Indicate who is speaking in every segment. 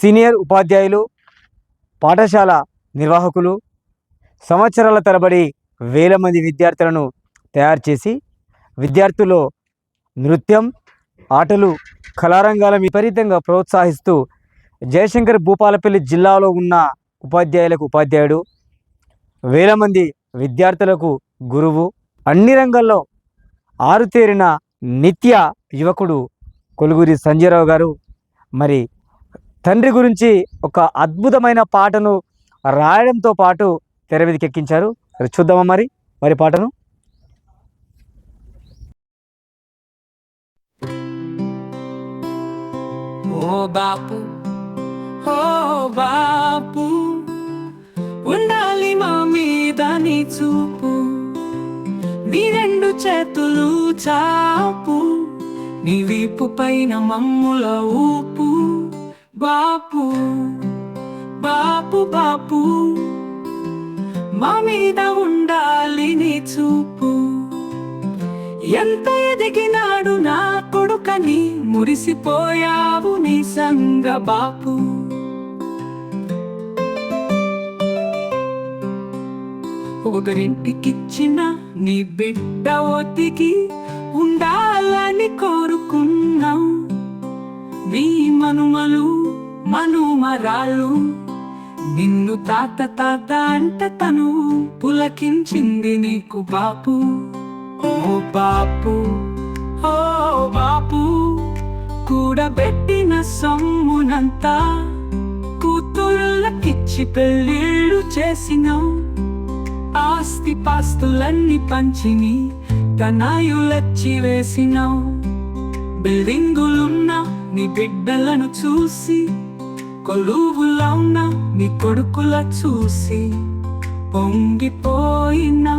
Speaker 1: Senior ఉపాధ్యాయులు పాఠశాల నిర్వాహకులు సంవత్సరాల తరబడి వేల మంది విద్యార్థులను తయారు చేసి విద్యార్థుల్లో నృత్యం ఆటలు కళారంగాల విపరీతంగా ప్రోత్సహిస్తూ జయశంకర్ భూపాలపల్లి జిల్లాలో ఉన్న ఉపాధ్యాయులకు ఉపాధ్యాయుడు వేల మంది విద్యార్థులకు గురువు అన్ని రంగాల్లో ఆరుతేరిన నిత్య యువకుడు కొలుగురి సంజయరావు గారు. మరి తండ్రి గురించి ఒక అద్భుతమైన పాటను రాయడంతో పాటు తెర మీదకి ఎక్కించారు. మరి చూద్దామా మరి? మరి పాటను?
Speaker 2: ఓ బాపు ఓ బాపు ఉండాలి మా మీద నీ చూపు. నీ రెండు చేతులు చాపు నీ వీపు పైన మమ్ముల ఊపు. బాపు బాపు బాపు. మా మీద ఉండాలి నీ చూపు. ఎంత ఎదిగినాడు నా కొడుకని మురిసిపోయావు నీ సంగ బాపు. ఒకరింటికిచ్చిన నీ బిడ్డ ఒతికి ఉండాలని కోరుకున్నాం. నీ మనుమలు మనుమరాలు. నిన్ను తాత తాత అంట తను పులకించింది నీకు బాపు. ఓ బాపు ఓ బాపు కూడబెట్టిన సొమ్మునంతా కూతుళ్ళకిచ్చి పెళ్ళిళ్ళు చేసినావు. ఆస్తి పాస్తులన్నీ పంచిని తనాయులచ్చి వేసినావు. బిల్డింగులున్న నీ బిడ్డలను చూసి కొలువులా ఉన్న నీ కొడుకుల చూసి పొంగిపోయినా?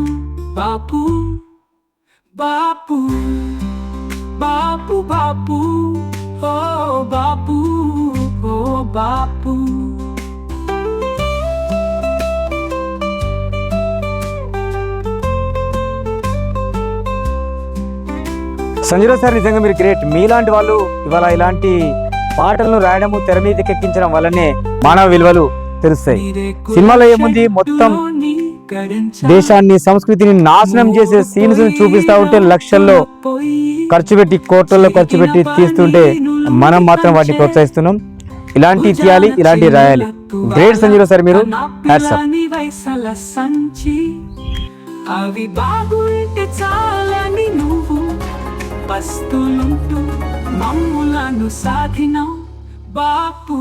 Speaker 2: బాపు బాపు బాపు బాపు ఓ బాపు ఓ బాపు.
Speaker 1: సంజయరావు సార్ నిజంగా మీరు గ్రేట్. మీలాంటి వాళ్ళు ఇవాళ ఇలాంటి పాటలను రాయడము తెర మీదకి ఎక్కించడం వల్లనే మానవ విలువలు తెలుస్తాయి. సినిమాలో ఏముంది? మొత్తం దేశాన్ని సంస్కృతిని నాశనం చేసే సీన్స్ చూపిస్తా ఉంటే లక్షల్లో ఖర్చు పెట్టి కోట్లలో ఖర్చు పెట్టి తీస్తుంటే మనం మాత్రం వాటిని ప్రోత్సహిస్తున్నాం. ఇలాంటి తీయాలి ఇలాంటి రాయాలి. గ్రేట్ సంజయ్ సార్ మీరు.
Speaker 2: అవి బాగుంటే చాలని నువ్వు పస్తులుంటూ మమ్ములను సాధినం బాపు.